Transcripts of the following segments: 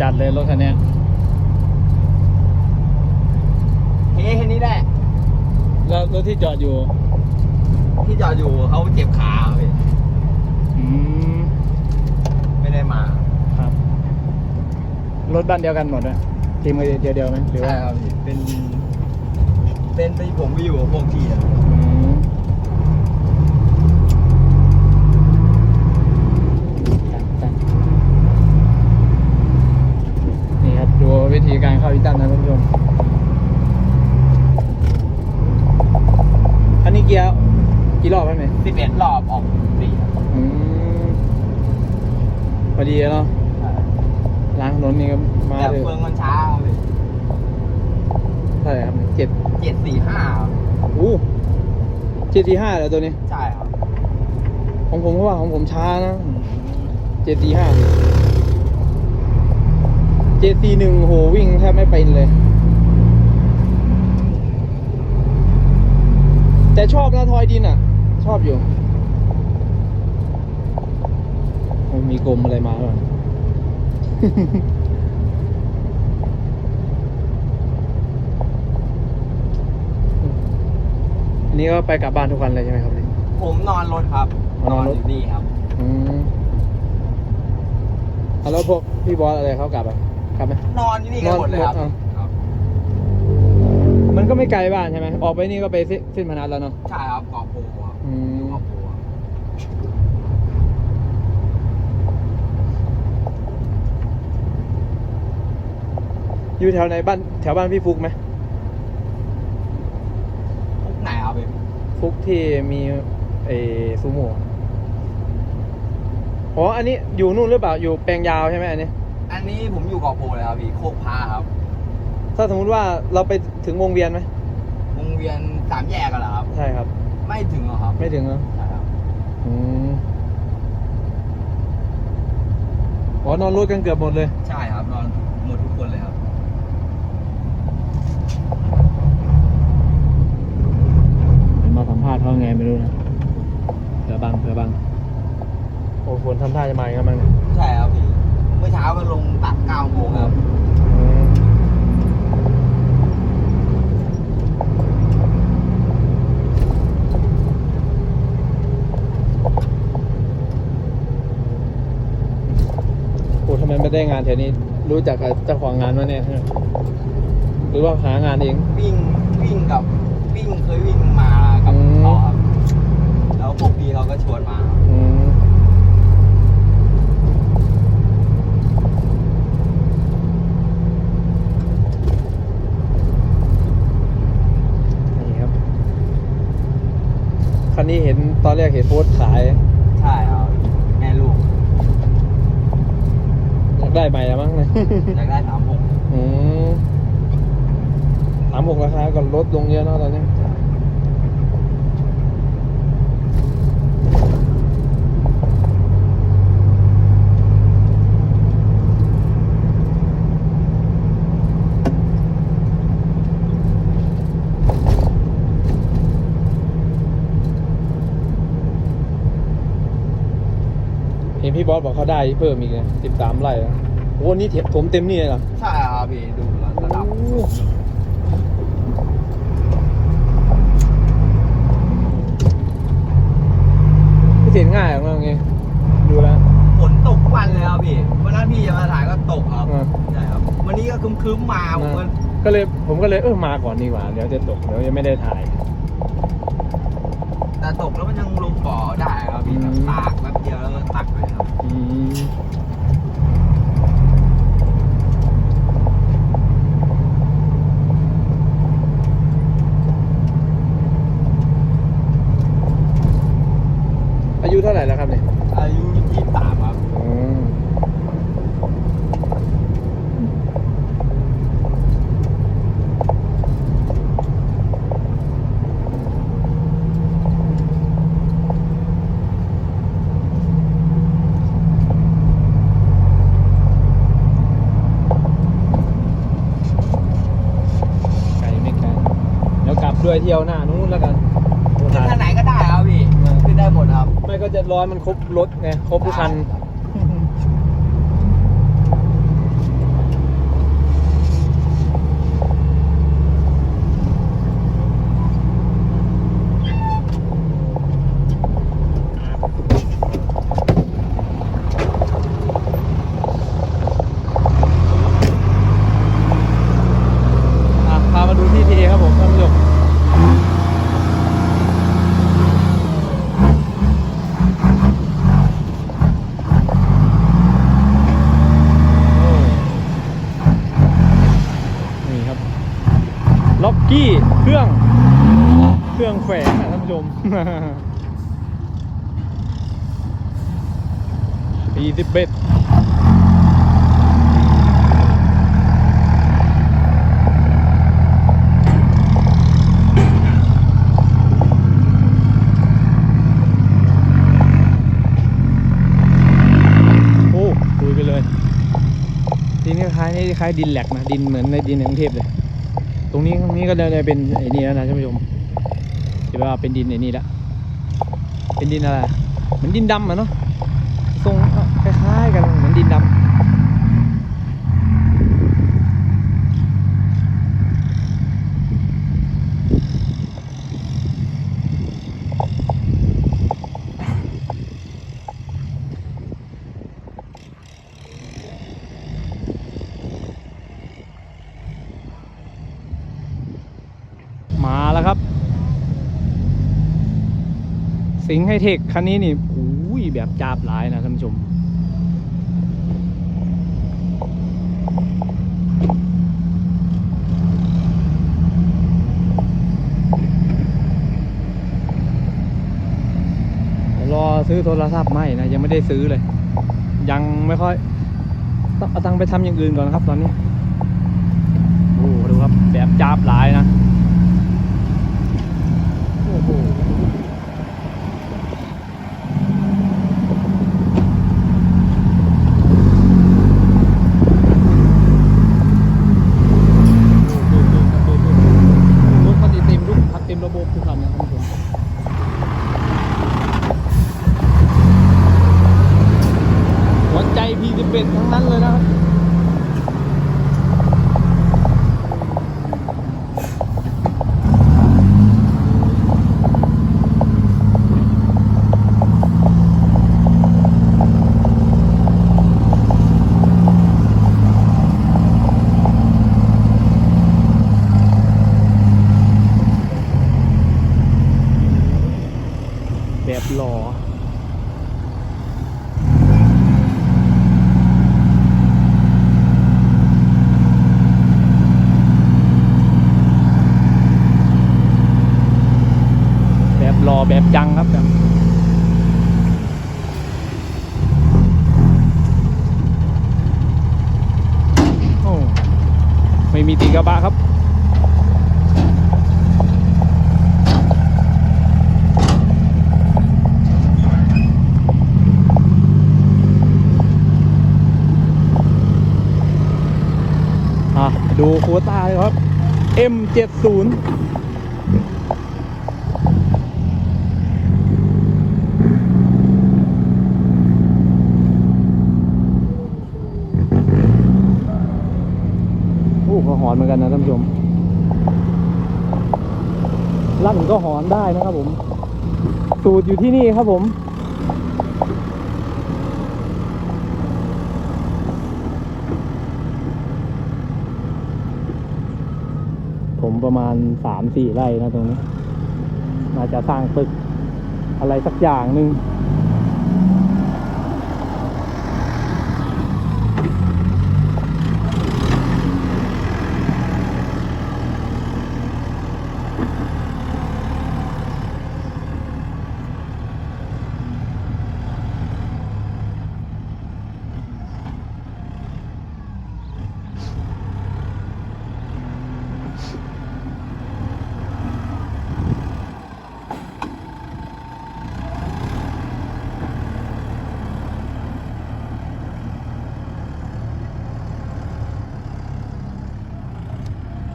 จัดเลยรถคันเนี้ยเฮ้แค่นี้แหละแล้วรถที่จอดอยู่ ที่จอดอยู่เขาเจ็บขาพี่อืมไม่ได้มาครับ รถบ้านเดียวกันหมดเลยทีมกันเดียวเดียวๆไหมหรือใช่ว่าครับพี่เป็น เป็นไปผมไปอยู่กับพวกพี่อะ อืมจัดจัดนี่ครับ ดูวิธีการเข้าอีตันนะท่านผู้ชมอันนี้เกียร์กี่รอบไหมสิบเอ็ดรอบออกสี่ครับอืมพอดีเนาะใช่ล้างถนนนี่ก็มาแต่เลยเฟืองมันช้าครับพี่เท่าไหร่ครับเจ็ดเจ็ดสี่ห้าครับอู้เจ็ดสี่ห้าเหรอตัวนี้ ใช่ครับของผมเพราะว่าของผมช้านะเจ็ดสี่ห้า เจ็ดสี่หนึ่งโหวิ่งแทบไม่เป็นเลย แต่ชอบนะทอยดินอะ ชอบอยู่โอ้มีกลมอะไรมาบ้างอันนี้ก็ไปกลับบ้านทุกวันเลยใช่ไหมครับเนี่ยผมนอนรถครับ นอนรถอยู่นี่ครับ อืมอะแล้วพวกพี่บอสอะไรเขากลับอะ กลับไหมนอนอยู่นี่กันหมดเลยครับนอนหมดครับมันก็ไม่ไกลบ้านใช่ไหมออกไปนี่ก็ไปเส้นเส้นพนัสแล้วเนาะใช่ครับเกาะโพครับอืมเกาะโพครับอยู่แถวไหนบ้านแถวบ้านพี่ฟุกไหมพวกไหนครับพี่ฟุกที่มีเออซูโม่อ๋ออันนี้อยู่นู่นหรือเปล่าอยู่แปลงยาวใช่ไหมอันนี้ อันนี้ผมอยู่เกาะโพเลยครับพี่โคกพาครับ ถ้าสมมุติว่าเราไปถึงวงเวียนไหมวงเวียนสามแยกกันเหรอครับ ใช่ครับ ไม่ถึงหรอกครับไม่ถึงเหรอใช่ครับอืมอ๋อนอนรถกันเกือบหมดเลย ใช่ครับนอนหมดทุกคนเลยครับ มาสัมภาษณ์เขาไงไม่รู้นะเผื่อบังเผื่อบังโอ้ฝนทำท่าจะมาอีกแล้วมั้งเนี่ยใช่ครับพี่ เมื่อเช้าก็ลงตัดเก้าโมงครับอืมโอ้ทำไมไม่ได้งานแถวนี้ รู้จักกับเจ้าของงานวะเนี่ย หรือว่าหางานเอง วิ่งวิ่งกับวิ่งเคยวิ่งมากับอืมเขาครับแล้วพวกพี่เขาก็ชวนมาครับอืมนี่ครับ คันนี้เห็นตอนแรกเห็นโพสต์ขายใช่ครับแม่ลูกอยากได้ใหม่แล้วมั้งเนี่ยอยากได้สามหกอืมสามหกราคาก็ลดลงเยอะเนาะตอนนี้ เห็นพี่บอสบอกเขาได้เพิ่มอีกเลยสิบสามไร่แล้วโอ้นี่เถผมเต็มนี่เลยเหรอใช่ครับพี่ดูระดับพี่เสียง่ายมากไงดูแล้วฝนตกทุกวันเลยครับพี่วันนั้นพี่จะมาถ่ายก็ตกครับใช่ครับ วันนี้ก็คึ้มๆมาผมก็ก็เลยผมก็เลยเออมาก่อนดีกว่าเดี๋ยวจะตกเดี๋ยวยังไม่ได้ถ่าย แต่ตกแล้วมันยังลงบ่อได้ครับ มีแบบตากแป๊บเดียวแล้วก็ตักเลยครับอืมอายุเท่าไหร่แล้วครับเนี่ยอายุยี่สามครับอืมไกลไม่ไกลเดี๋ยวกลับด้วยเที่ยวหน้านู้นแล้วกันโอ้ขึ้นถ่ายทางไหนก็ได้ครับพี่อ่าขึ้นได้หมดครับ ไม่ก็จะร้อยมันครบรถไงครบทุกคัน ปีสิบเอ็ดโอ้คุยไปเลยดินคล้ายคล้ายดินแหลกนะ ดินเหมือนในดินในกรุงเทพเลย ตรงนี้ตรงนี้ก็เลยเป็นไอ้นี่แล้วนะท่านผู้ชมจะว่าเป็นดินไอ้นี่ละเป็นดินอะไรเหมือนดินดำอะเนาะทรงคล้ายๆกันเหมือนดินดำมา แล้วครับ สิงห์ไฮเทคคันนี้นี่อุ้ยแบบจาบหลายนะท่านผู้ชมรอซื้อโทรศัพท์ใหม่นะยังไม่ได้ซื้อเลย ยังไม่ค่อยต้องเอาตังไปทำอย่างอื่นก่อนครับตอนนี้ โอ้ดูครับแบบจาบหลายนะ ใจพีจะเป็นทั้งนั้นเลยนะครับแบบหล่อ แบบหล่อแบบจังครับแบบโอ้ไม่มีตีกระบะครับอะดูโควต้าเลยครับ M70 อ้ก็หอนเหมือนกันนะท่านผู้ชมลั่นก็หอนได้นะครับผม สูตรอยู่ที่นี่ครับผมผมประมาณสามสี่ไร่นะตรงนี้ น่าจะสร้างตึกอะไรสักอย่างหนึ่ง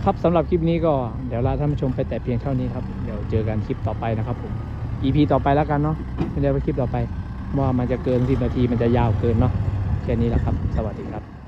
ครับสำหรับคลิปนี้ก็เดี๋ยวลาท่านผู้ชมไปแต่เพียงเท่านี้ครับ เดี๋ยวเจอกันคลิปต่อไปนะครับผม EP ต่อไปแล้วกันเนาะไม่ได้ไปคลิปต่อไปว่ามันจะเกินสิบนาทีมันจะยาวเกินเนาะแค่นี้แหละครับ สวัสดีครับ